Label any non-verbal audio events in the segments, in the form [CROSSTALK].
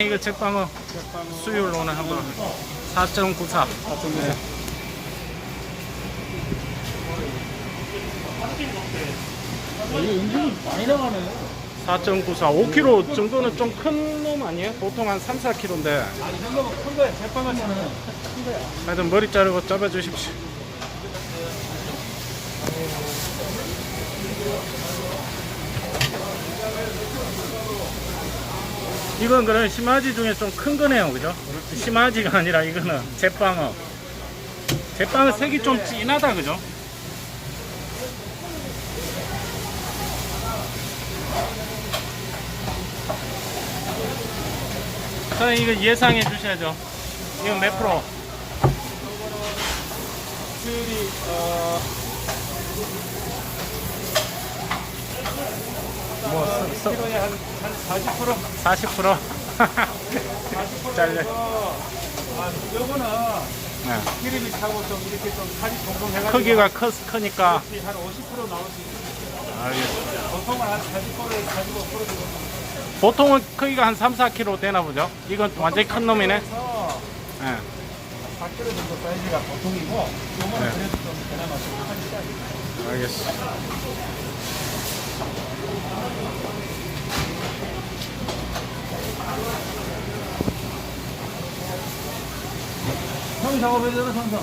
이거 책방어 수율로는 한번 4.94 네. 이거 은근히 많이 나가네. 4.94 5kg 정도는 좀 큰 놈 아니에요? 보통 한 3, 4kg인데 아, 이 정도면 큰 거야. 제빵하면은 큰 거야. 하여튼 머리 자르고 잡아주십시오 이건 그럼 심화지 중에 좀 큰 거네요 그죠? 심화지가 아니라 이거는 제빵어 제빵어 색이 좀 진하다 그죠? 저는 이거 예상해 주셔야죠. 이거 몇 프로? 수율이 어, 뭐, 서, 서, 키로에 한, 한 40%? 40%? 40% 잘래. 정도. 아, 요거는 네. 기름이 차고 좀 이렇게 좀 살이 동동 해가지고 크기가 커, 크니까. 한 50% 나올 수 있어요. 알겠습니다. 보통은 한 40%, 45% 정도. 보통은 크기가 한 3, 4kg 되나 보죠? 이건 완전히 큰 놈이네. 네. 4kg 정도 사이즈가 보통이고, 요거는 네. 그래도 좀 그나마 좀 큰이 짜리. 알겠습니다. 작업해줘라, 성성.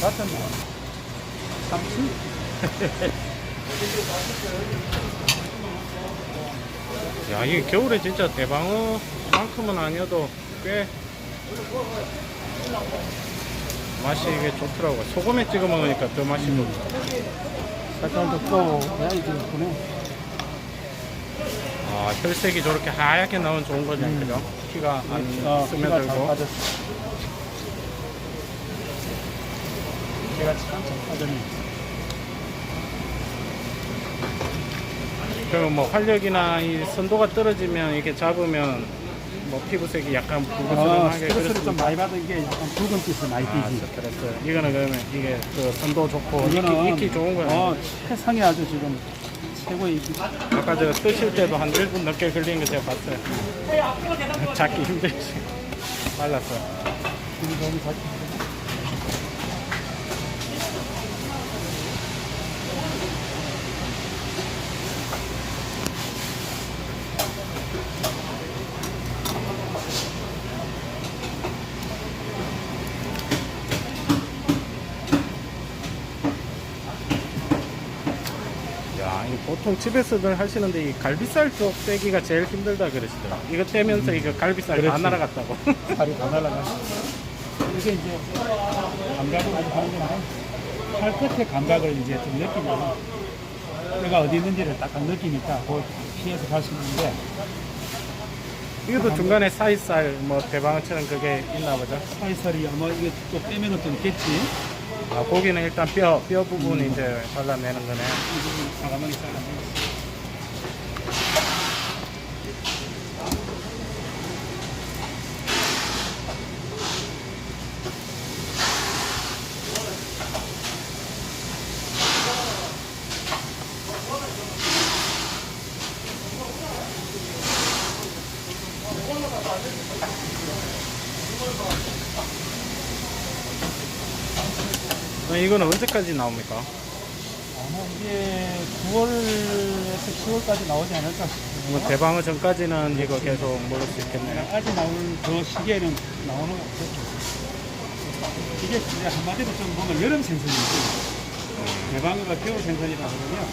같은 삼치? 야, 이게 겨울에 진짜 대방어만큼은 아니어도 꽤 맛이 이게 좋더라고요. 소금에 찍어 먹으니까 더 맛이 좋죠. 색깔도 또, 야, 이게 예쁘네. 아, 혈색이 저렇게 하얗게 나오면 좋은 거죠, 그죠? 피가 안 어, 피가 잘 스며들고. 피가 참잘 빠졌네. 그러면 뭐 활력이나 이 선도가 떨어지면 이렇게 잡으면 뭐 피부색이 약간 어, 붉은붉은하게 스트레스를 좀 많이 받은 게 약간 붉은 빛을 많이 아, 띠지. 스트레스. 이거는 그러면 이게 그 선도 좋고 이거는 익히, 익히 좋은 거예요. 어, 최상의 아주 지금 최고의 입. 아까 저 뜨실 때도 한 1분 넘게 걸리는 거 제가 봤어요. [LAUGHS] 잡기 힘들지. 빨랐어요. 너무 잘. 야, 이 보통 집에서들 하시는데 이 갈비살 쪽 떼기가 제일 힘들다 그러시더라고요. 이거 떼면서 이거 갈비살 다 그렇지. 날아갔다고. [LAUGHS] 살이 다 날아가. 이게 이제 감각을 아주 하는 건데 팔 끝에 감각을 이제 좀 느끼면 내가 어디 있는지를 딱 느끼니까 그걸 피해서 갈 수 있는데 이것도 중간에 사이살 뭐 대방어처럼 그게 있나 보죠. 사이살이 아마 이게 또 빼면은 또 있겠지. 아, 고기는 일단 뼈, 뼈 부분 이제 잘라내는 거네. 잘라내. 이거는 언제까지 나옵니까? 아마 이게 9월에서 10월까지 나오지 않을까 싶어요. 뭐 대방어 전까지는 이거 계속 먹을 수 있겠네요. 아직 나올 그 시기에는 나오는 거 없겠죠. 이게 이제 한마디로 좀 보면 여름 생선이지. 대방어가 겨울 생선이라 그러면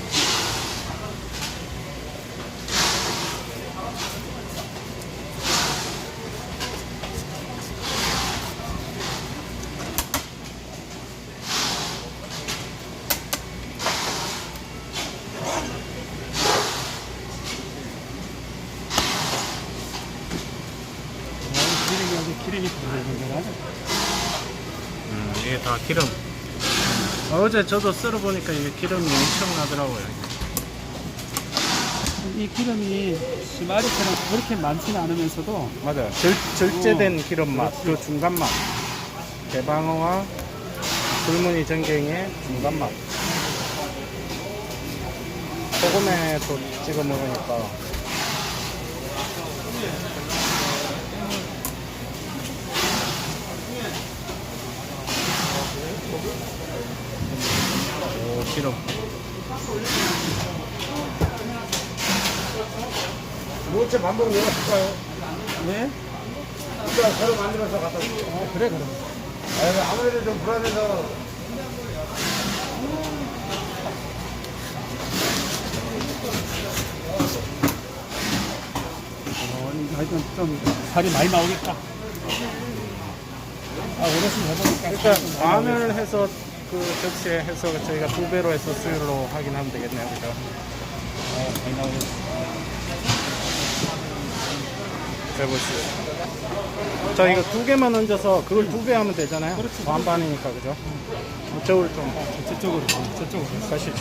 어, 기름이 아주 기름이 들어있는 음, 이게 다 기름. 어제 저도 썰어보니까 이게 기름이 엄청 나더라고요. 이 기름이 시마리처럼 그렇게 많지는 않으면서도 맞아요. 절, 절제된 어, 기름 맛, 그. 중간 맛. 대방어와 불무늬 전갱이의 중간 맛. 소금에 또 찍어 먹으니까. 오, 기름. 무채 반복 내가 줄까요? 네? 진짜 새로 만들어서 갖다 줄게요. 어, 그래, 그래. 아니, 아무래도 좀 불안해서 어, 이거 하여튼 좀 살이 많이 나오겠다. 아, 해보니까. 그러니까 살이 좀 많이 만을 해서 그 접시에 해서 저희가 두 배로 해서 수율로 확인하면 되겠네요. 그죠? 어, 나오겠다. 해보시죠. 자, 이거 두 개만 얹어서 그걸 두 배 하면 되잖아요. 그렇지. 반반이니까, 그죠? 저울 좀 저쪽으로, 저쪽으로. 가시죠.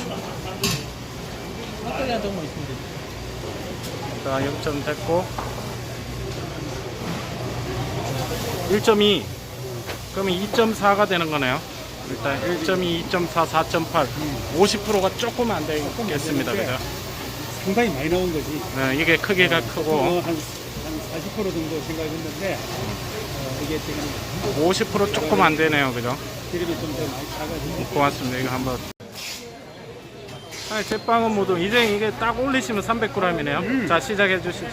자, 0점 됐고. 1.2. 그러면 2.4가 되는 거네요. 일단 1.2, 2.4, 4.8. 50%가 조금 안 되겠습니다. 그죠? 상당히 많이 나온 거지. 네, 이게 크기가 크고. 어, 한, 한 40% 정도 생각했는데, 어, 이게 지금 50% 조금 안 되네요. 그죠? 기름이 좀 더 많이 차가지고. 고맙습니다. 이거 한번. 아니, 제빵은 모두 이제 이게 딱 올리시면 300g이네요. 자, 시작해 주시죠.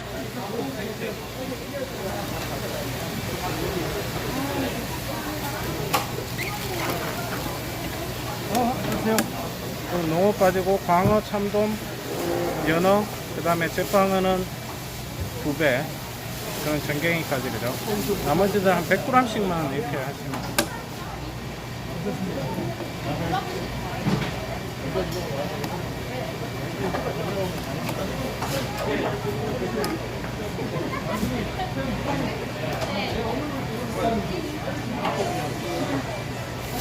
어, 안녕하세요. 농어 빠지고 광어, 참돔, 연어, 그 다음에 제빵어는 두 배. 그런 전갱이까지 그죠? 나머지들 한 100g씩만 이렇게 하시면.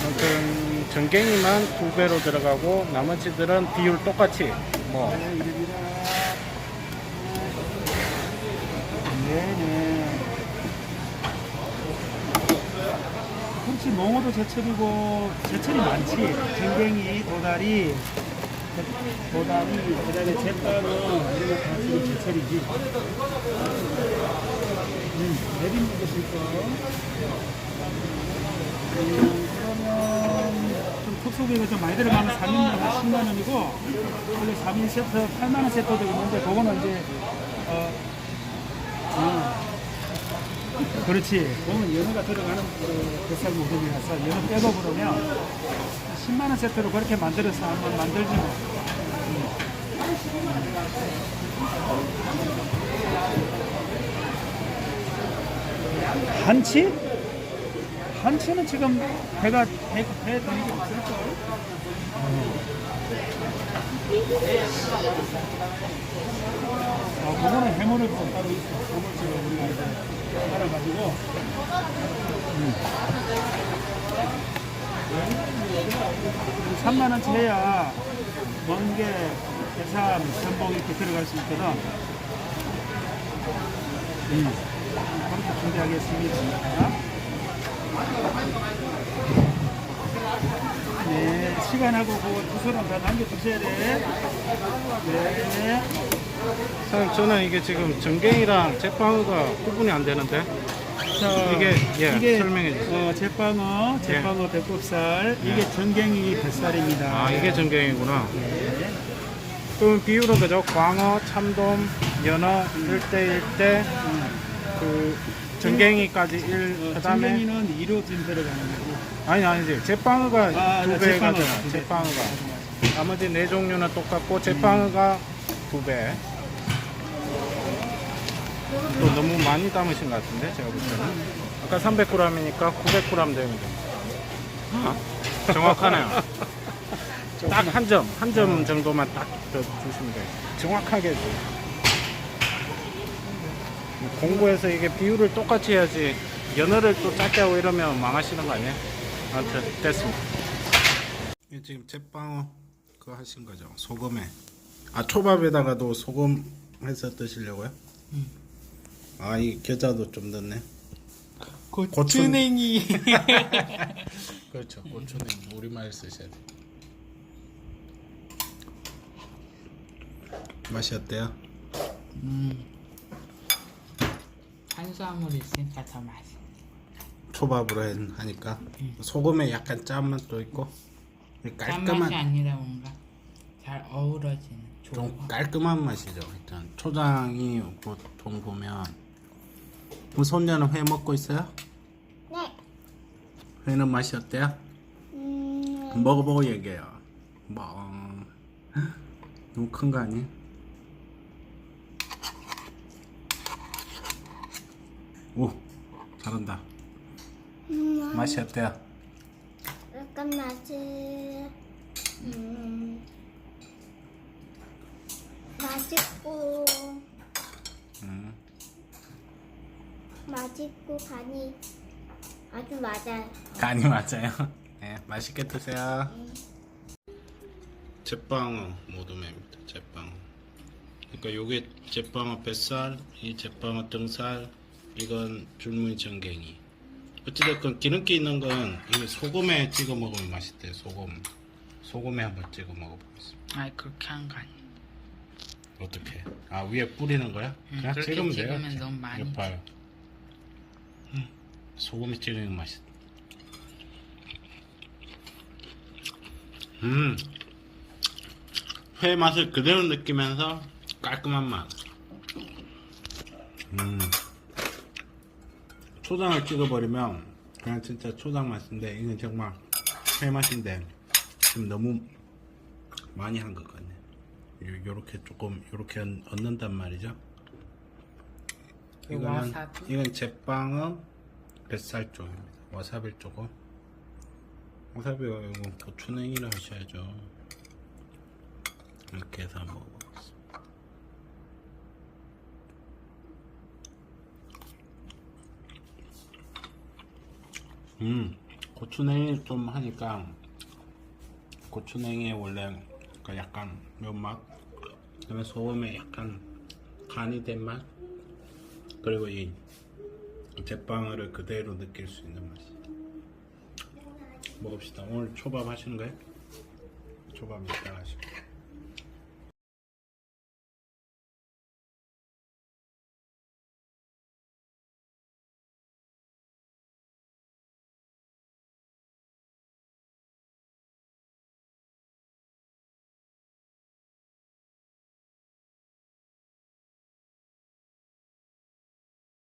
아무튼 전갱이만 두 배로 들어가고 나머지들은 비율 똑같이 뭐 네네. 혹시 농어도 제철이고 제철이 많지. 쟁뱅이, 도다리, 도다리, 그다음에 제빵은 거다 지금 제철이지. 음, 내린 것일 거. 음, 그러면 좀 특수비가 좀 많이 들어가면 3인분 한 10만 원이고 원래 3인 세트 8만 원 세트도 있는데 그거는 이제 어, 어. 그렇지. 그러면 연어가 들어가는 그 뱃살 모델이라서 연어 빼고 그러면 10만 원 세트로 그렇게 만들어서 한번 만들지 뭐. 음. 한치? 한치는 지금 배가 배, 배 드는 게 없을걸? 아, 그거는 해물을 좀 따로 있어. 해물집을 우리가 이제 알아가지고. 음. 3만원치 해야 멍게, 해삼, 전복 이렇게 들어갈 수 있거든. 음. 그렇게 준비하겠습니다. 네, 시간하고 그 주소는 다 남겨주셔야 돼. 네. 선생님 저는 이게 지금 전갱이랑 제빵어가 구분이 안 되는데 자, 이게, 예, 설명해 주세요. 어, 제빵어, 제빵어 배꼽살, 예. 이게 전갱이 뱃살입니다. 아 이게 전갱이구나 네. 그럼 비율은 그죠? 광어, 참돔, 연어 1대 1대 그 전갱이까지 1 어, 그다음에 전갱이는 2로 지금 들어가는 거고. 아니 아니지 제빵어가 아, 두 네, 배가 제빵어. 잖아 네. 제빵어가 나머지 네 종류는 똑같고 제빵어가 두 배. 또 너무 많이 담으신 것 같은데 제가 볼 때는 아까 300g이니까 900g 됩니다. 정확하네요. [LAUGHS] 딱 한 점, 한 점 정도만 딱 더 주시면 돼요. 정확하게. 줘. 공부해서 이게 비율을 똑같이 해야지 연어를 또 작게 하고 이러면 망하시는 거 아니에요? 아무튼 됐습니다. 지금 제빵어 그거 하신 거죠? 소금에. 아 초밥에다가도 소금 해서 드시려고요? 아이 겨자도 좀 넣네. 고추냉이. [LAUGHS] 그렇죠. 고추냉 우리말 쓰셔야 돼. 맛이 어때요? 탄수화물이 있으니까 더 맛있어. 초밥으로 한- 하니까 소금에 약간 짠 맛도 있고 짠 깔끔한 맛이 아니라 뭔가 잘 어우러지는 좀 조합. 깔끔한 맛이죠. 일단 초장이 보통 보면 그럼 손녀는 회 먹고 있어요? 네. 회는 맛이 어때요? 음, 먹어보고 얘기해요. 뭐 너무 큰 거 아니에요? 오 잘한다. 음, 맛이 어때요? 약간 맛이 음, 맛있고 음. 맛있고 간이 아주 맞아요. 간이 맞아요. 네, 맛있게 드세요. 제빵어 모둠입니다. 제빵어. 그러니까 요게 제빵어 뱃살, 이 제빵어 등살, 이건 줄무늬 전갱이. 어찌됐건 기름기 있는 건이 소금에 찍어 먹으면 맛있대요. 소금. 소금에 한번 찍어 먹어보겠습니다. 아니 그렇게 한 거 아니야. 어떻게? 아 위에 뿌리는 거야? 응, 그냥 그렇게 찍으면 돼요. 찍으면 너무 많이 이거 봐요. 음, 소금에 찍으면 맛있. 음, 회 맛을 그대로 느끼면서 깔끔한 맛. 음, 초장을 찍어버리면 그냥 진짜 초장 맛인데 이건 정말 회 맛인데 지금 너무 많이 한 것 같네. 요- 요렇게 조금 요렇게 얹- 얹는단 말이죠. 그 이거는? 이건 제빵은 뱃살 쪽입니다. 와사비 쪽은 와사비 이거 고추냉이를 하셔야죠. 이렇게 해서 먹어보겠습니다. 음, 고추냉이 좀 하니까 고추냉이에 원래 그 약간 매운맛 그다음에 소금에 약간 간이 된 맛 그리고 이 제빵을 그대로 느낄 수 있는 맛이. 먹읍시다. 오늘 초밥 하시는 거예요? 초밥 이따 하시고